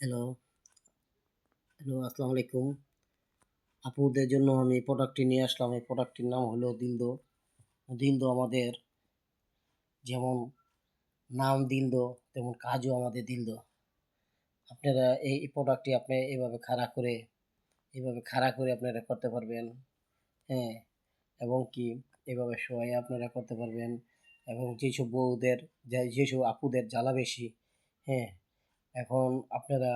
Hello hello আসসালামু আলাইকুম। আপুদের জন্য আমি প্রোডাক্টটি নিয়ে আসলাম। এই প্রোডাক্টটির নাম হলো দিলদো দিলদো আমাদের যেমন নাম দিলদো তেমন কাজও আমাদের দিলদো আপনারা এই প্রোডাক্টটি আপনি এভাবে খাড়া করে, এভাবে খাড়া করে আপনারা করতে পারবেন। হ্যাঁ এবং কি এভাবে শোয়ে আপনারা করতে পারবেন। এবং যেসব বউদের যেসব আপুদের জ্বালা বেশি হ্যাঁ এখন আপনারা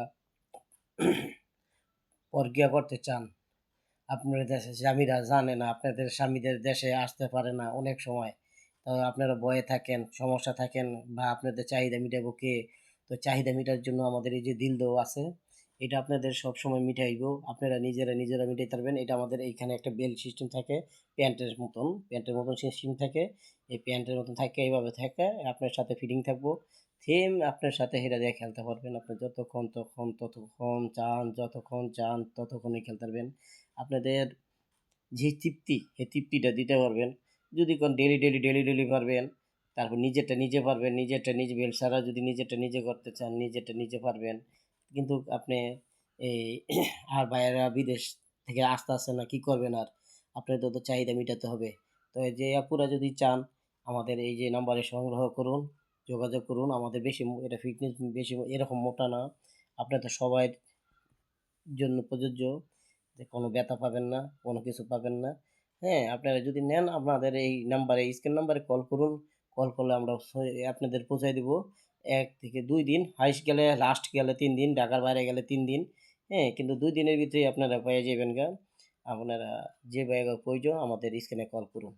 প্রজ্ঞা করতে চান। আপনাদের দেশে স্বামীরা জানে না, আপনাদের স্বামীদের দেশে আসতে পারে না অনেক সময়। তো আপনারা ভয়ে থাকেন, সমস্যা থাকেন বা আপনাদের চাহিদা মিটাবো কে? তো চাহিদা মিটার জন্য আমাদের এই যে দিলদো আছে এটা আপনাদের সব সময় মিটাইব। আপনারা নিজেরা নিজেরা মিটাইতে পারবেন। এটা আমাদের এইখানে একটা বেল সিস্টেম থাকে, প্যান্টের মতন। প্যান্টের মতন সিস্টেম থাকে। এই প্যান্টের মতন থাকে, এইভাবে থাকে। আপনার সাথে ফিটিং থাকব। সেম আপনার সাথে হেরা দিয়ে খেলতে পারবেন। আপনি যতক্ষণ তখন ততক্ষণ চান, যতক্ষণ চান, ততক্ষণই খেলতে পারবেন। আপনাদের যে তৃপ্তি এই তৃপ্তিটা দিতে পারবেন। যদি কোন ডেলি ডেলি ডেলি ডেলি পারবেন, তারপর নিজেরটা নিজে পারবেন। নিজেরটা নিজে বেল সারা যদি নিজেরটা নিজে করতে চান, নিজেরটা নিজে পারবেন। কিন্তু আপনি এই আর বাইরেরা বিদেশ থেকে আসতে আসতে না, কি করবেন আর? আপনাদের তো চাহিদা মেটাতে হবে। তো যে আপুরা যদি চান, আমাদের এই যে নাম্বারে সংগ্রহ করুন, যোগাযোগ করুন, আমাদের বেশি এটা ফিটনেস বেশি এরকম মোটা না। আপনার তো সবাই জন্য প্রযোজ্য, যে কোনো ব্যথা পাবেন না, কোনো কিছু পাবেন না। হ্যাঁ আপনারা যদি নেন, আপনাদের এই নাম্বারে স্ক্রিন নাম্বারে কল করুন। কল করলে আমরা আপনাদের পৌঁছাই দিব। এক থেকে দুই দিন হাইস্ট গেলে লাস্ট গেলে তিন দিন, ঢাকার বাইরে গেলে তিন দিন হ্যাঁ কিন্তু দুই দিনের ভিতরেই আপনারা পেয়ে যাবেন গা। আপনারা যে ব্যাগ প্রয়োজন আমাদের স্ক্রিনে কল করুন।